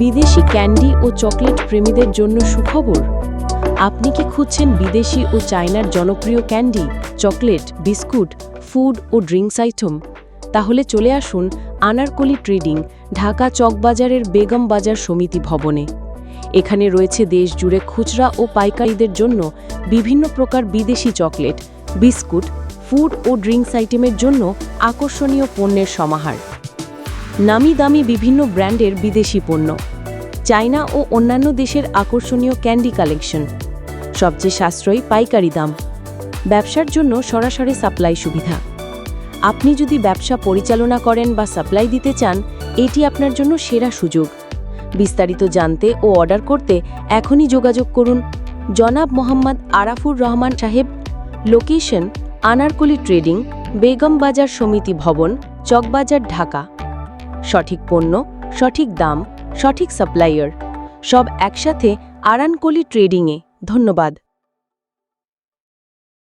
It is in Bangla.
বিদেশি ক্যান্ডি ও চকলেট প্রেমীদের জন্য সুখবর? আপনি কি খুঁজছেন বিদেশি ও চায়নার জনপ্রিয় ক্যান্ডি, চকলেট, বিস্কুট, ফুড ও ড্রিঙ্কস আইটেম? তাহলে চলে আসুন আনারকলি ট্রেডিং, ঢাকা চকবাজারের বেগম বাজার সমিতি ভবনে। এখানে রয়েছে দেশ জুড়ে খুচরা ও পাইকারিদের জন্য বিভিন্ন প্রকার বিদেশি চকলেট, বিস্কুট, ফুড ও ড্রিঙ্কস আইটেমের জন্য আকর্ষণীয় পণ্যের সমাহার। নামি দামি বিভিন্ন ব্র্যান্ডের বিদেশি পণ্য। চায়না ও অন্যান্য দেশের আকর্ষণীয় ক্যান্ডি কালেকশন। সবচেয়ে সাশ্রয়ী পাইকারি দাম। ব্যবসার জন্য সরাসরি সাপ্লাই সুবিধা। আপনি যদি ব্যবসা পরিচালনা করেন বা সাপ্লাই দিতে চান, এটি আপনার জন্য সেরা সুযোগ। বিস্তারিত জানতে ও অর্ডার করতে এখনই যোগাযোগ করুন জনাব মোহাম্মদ আরাফুর রহমান সাহেব, লোকেশন আনারকলি ট্রেডিং, বেগম বাজার সমিতি ভবন, চকবাজার, ঢাকা। সঠিক পণ্য, সঠিক দাম সঠিক সাপ্লাইয়ার। সব একসাথে আরানকলি ট্রেডিংয়ে। ধন্যবাদ।